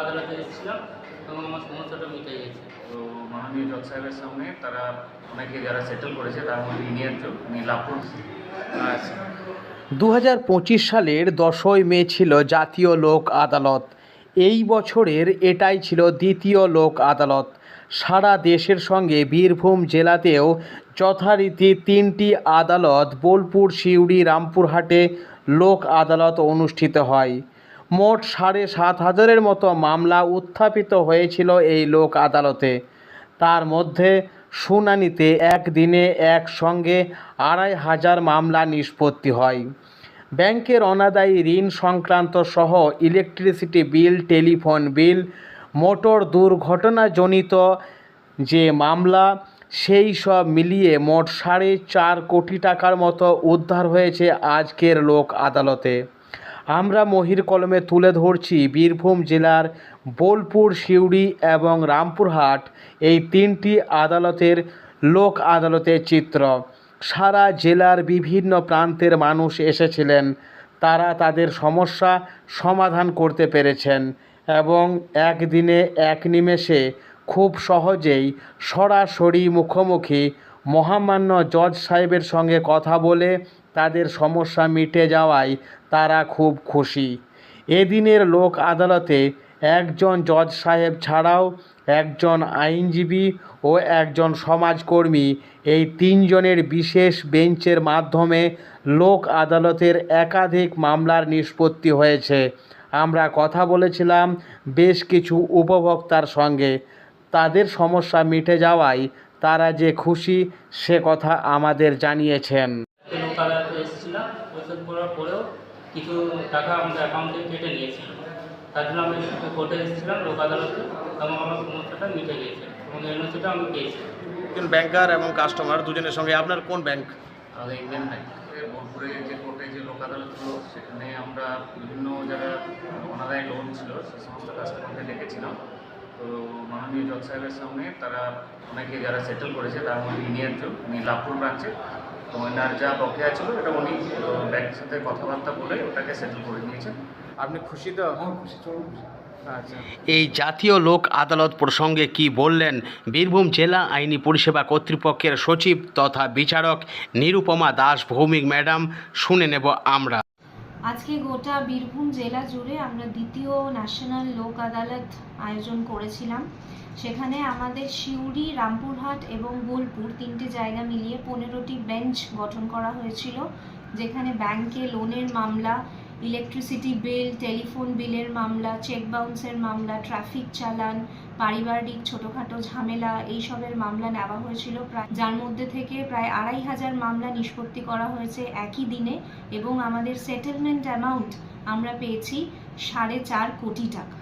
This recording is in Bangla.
আদালতে এসেছিলাম এবং আমার সমস্যাটা মিটে গেছে। তো মাননীয় জজ সাহেবের সামনে তারা অনেকে যারা সেটেল করেছে তার মধ্যে ইনি একজন লাভপুর আচ্ছা দু সালের দশই মে ছিল জাতীয় লোক আদালত। এই বছরের এটাই ছিল দ্বিতীয় লোক আদালত। সারা দেশের সঙ্গে বীরভূম জেলাতেও যথারীতি তিনটি আদালত বোলপুর সিউড়ি রামপুরহাটে লোক আদালত অনুষ্ঠিত হয়। মোট সাড়ে সাত হাজারের মতো মামলা উত্থাপিত হয়েছিল এই লোক আদালতে। তার মধ্যে শুনানিতে একদিনে একসঙ্গে আড়াই হাজার মামলা নিষ্পত্তি হয়। ব্যাংকের অনাদায়ী ঋণ সংক্রান্ত সহ electricity bill, telephone bill, motor দুর্ঘটনাজনিত যে মামলা, সেই সব মিলিয়ে মোট সাড়ে চার কোটি টাকার মতো উদ্ধার হয়েছে আজকের লোক আদালতে। আমরা মহির কলমে তুলে ধরছি বীরভূম জেলার বোলপুর, সিউড়ি এবং রামপুরহাট এই তিনটি আদালতের লোক আদালতের চিত্র। সারা জেলার বিভিন্ন প্রান্তের মানুষ এসেছিলেন। তারা তাদের সমস্যা সমাধান করতে পেরেছেন এবং একদিনে এক নিমেষে খুব সহজেই সরাসরি মুখোমুখি মহামান্য জজ সাহেবের সঙ্গে কথা বলে তাদের সমস্যা মিটে যাওয়ায় তারা খুব খুশি। এদিনের লোক আদালতে একজন জজ সাহেব ছাড়াও একজন আইনজীবী ও একজন সমাজকর্মী এই তিনজনের বিশেষ বেঞ্চের মাধ্যমে লোক আদালতের একাধিক মামলার নিষ্পত্তি হয়েছে। আমরা কথা বলেছিলাম বেশ কিছু উপভোক্তার সঙ্গে। তাদের সমস্যা মিটে যাওয়ায় তারা যে খুশি সে কথা আমাদের জানিয়েছেন তো লোক আদালতে এসেছিলাম পরিশোধ করার পরেও কিছু টাকা আমাদের অ্যাকাউন্টে কেটে নিয়েছিল। তার জন্য আমি কোর্টে এসেছিলাম লোক আদালতে এবং আমার সমস্যাটা মিটে গিয়েছে এবং এনওসিটা আমি পেয়েছি। একজন ব্যাংকার এবং কাস্টমার দুজনের সঙ্গে আপনার কোন ব্যাংক? আমাদের ইন্ডিয়ান ব্যাংকের বোলপুরে যে কোর্টে যে লোক আদালত হলো সেখানে আমরা বিভিন্ন জায়গায় অনাদায় লোন ছিল সে সমস্ত কাস্টমারকে ডেকেছিলাম। তো মাননীয় জজ সাহেবের সামনে তারা অনেকে যারা সেটেল করেছে তার মধ্যে ইনি একজন উনি লাভপুর ব্রাঞ্চে তো ওনার যা বকেয়া ছিল এটা উনি ব্যাংকের সাথে কথাবার্তা বলে ওটাকে সেটেল করে দিয়েছেন আপনি খুশি তো? আচ্ছা। এই জাতীয় লোক আদালত প্রসঙ্গে কি বললেন? বীরভূম জেলা আইনি পরিষেবা কর্তৃপক্ষের সচিব তথা বিচারক নিরুপমা দাস ভৌমিক ম্যাডাম শুনে নেব আমরা। আজকে গোটা বীরভূম জেলা জুড়ে আমরা দ্বিতীয় ন্যাশনাল লোক আদালত আয়োজন করেছিলাম। সেখানে আমাদের সিউড়ি, রামপুরহাট এবং বোলপুর তিনটি জায়গা মিলিয়ে পনেরোটি বেঞ্চ গঠন করা হয়েছিল, যেখানে ব্যাংকে লোনের মামলা ইলেকট্রিসিটি বিল টেলিফোন বিলের মামলা চেক বাউন্সের মামলা ট্রাফিক চালান, পারিবারিক ছোটোখাটো ঝামেলা এইসবের মামলা নেওয়া হয়েছিল প্রায়, যার মধ্যে থেকে প্রায় আড়াই হাজার মামলা নিষ্পত্তি করা হয়েছে একই দিনে এবং আমাদের সেটেলমেন্ট অ্যামাউন্ট আমরা পেয়েছি সাড়ে চার কোটি টাকা।